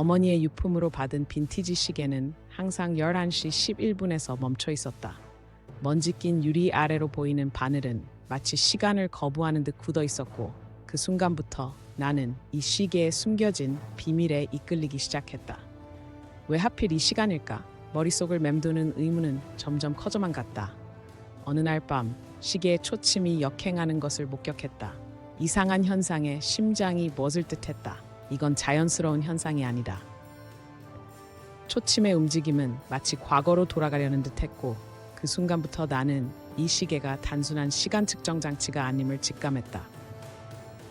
어머니의 유품으로 받은 빈티지 시계는 항상 11시 11분에서 멈춰 있었다. 먼지 낀 유리 아래로 보이는 바늘은 마치 시간을 거부하는 듯 굳어 있었고 그 순간부터 나는 이 시계에 숨겨진 비밀에 이끌리기 시작했다. 왜 하필 이 시간일까? 머릿속을 맴도는 의문은 점점 커져만 갔다. 어느 날 밤 시계의 초침이 역행하는 것을 목격했다. 이상한 현상에 심장이 멎을 듯했다. 이건 자연스러운 현상이 아니다. 초침의 움직임은 마치 과거로 돌아가려는 듯했고 그 순간부터 나는 이 시계가 단순한 시간 측정 장치가 아님을 직감했다.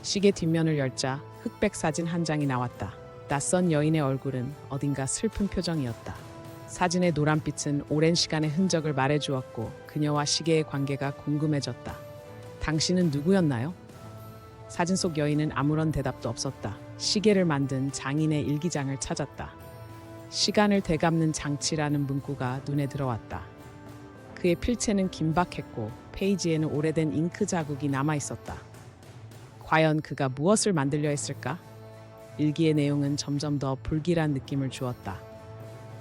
시계 뒷면을 열자 흑백 사진 한 장이 나왔다. 낯선 여인의 얼굴은 어딘가 슬픈 표정이었다. 사진의 노란빛은 오랜 시간의 흔적을 말해주었고 그녀와 시계의 관계가 궁금해졌다. 당신은 누구였나요? 사진 속 여인은 아무런 대답도 없었다. 시계를 만든 장인의 일기장을 찾았다. 시간을 되갚는 장치라는 문구가 눈에 들어왔다. 그의 필체는 긴박했고 페이지에는 오래된 잉크 자국이 남아 있었다. 과연 그가 무엇을 만들려 했을까? 일기의 내용은 점점 더 불길한 느낌을 주었다.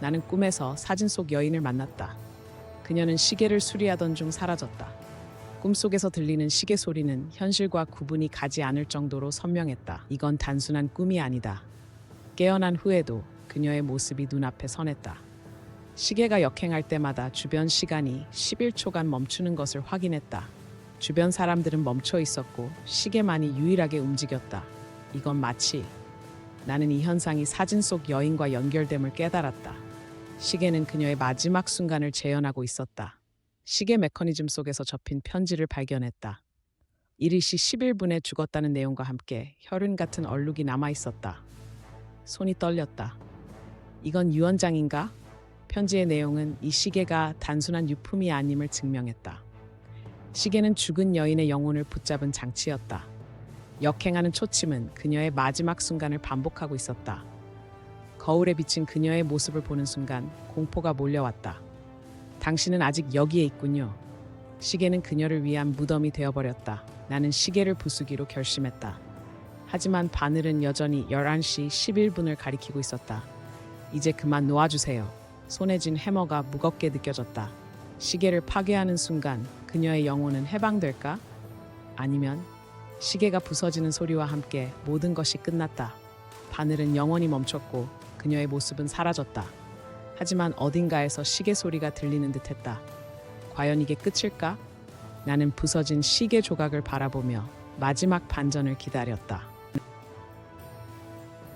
나는 꿈에서 사진 속 여인을 만났다. 그녀는 시계를 수리하던 중 사라졌다. 꿈속에서 들리는 시계 소리는 현실과 구분이 가지 않을 정도로 선명했다. 이건 단순한 꿈이 아니다. 깨어난 후에도 그녀의 모습이 눈앞에 선했다. 시계가 역행할 때마다 주변 시간이 11초간 멈추는 것을 확인했다. 주변 사람들은 멈춰 있었고 시계만이 유일하게 움직였다. 이건 마치 나는 이 현상이 사진 속 여인과 연결됨을 깨달았다. 시계는 그녀의 마지막 순간을 재현하고 있었다. 시계 메커니즘 속에서 접힌 편지를 발견했다. 이르시 11분에 죽었다는 내용과 함께 혈흔 같은 얼룩이 남아 있었다. 손이 떨렸다. 이건 유언장인가? 편지의 내용은 이 시계가 단순한 유품이 아님을 증명했다. 시계는 죽은 여인의 영혼을 붙잡은 장치였다. 역행하는 초침은 그녀의 마지막 순간을 반복하고 있었다. 거울에 비친 그녀의 모습을 보는 순간 공포가 몰려왔다. 당신은 아직 여기에 있군요. 시계는 그녀를 위한 무덤이 되어버렸다. 나는 시계를 부수기로 결심했다. 하지만 바늘은 여전히 11시 11분을 가리키고 있었다. 이제 그만 놓아주세요. 손에 쥔 해머가 무겁게 느껴졌다. 시계를 파괴하는 순간 그녀의 영혼은 해방될까? 아니면 시계가 부서지는 소리와 함께 모든 것이 끝났다. 바늘은 영원히 멈췄고 그녀의 모습은 사라졌다. 하지만 어딘가에서 시계 소리가 들리는 듯했다. 과연 이게 끝일까? 나는 부서진 시계 조각을 바라보며 마지막 반전을 기다렸다.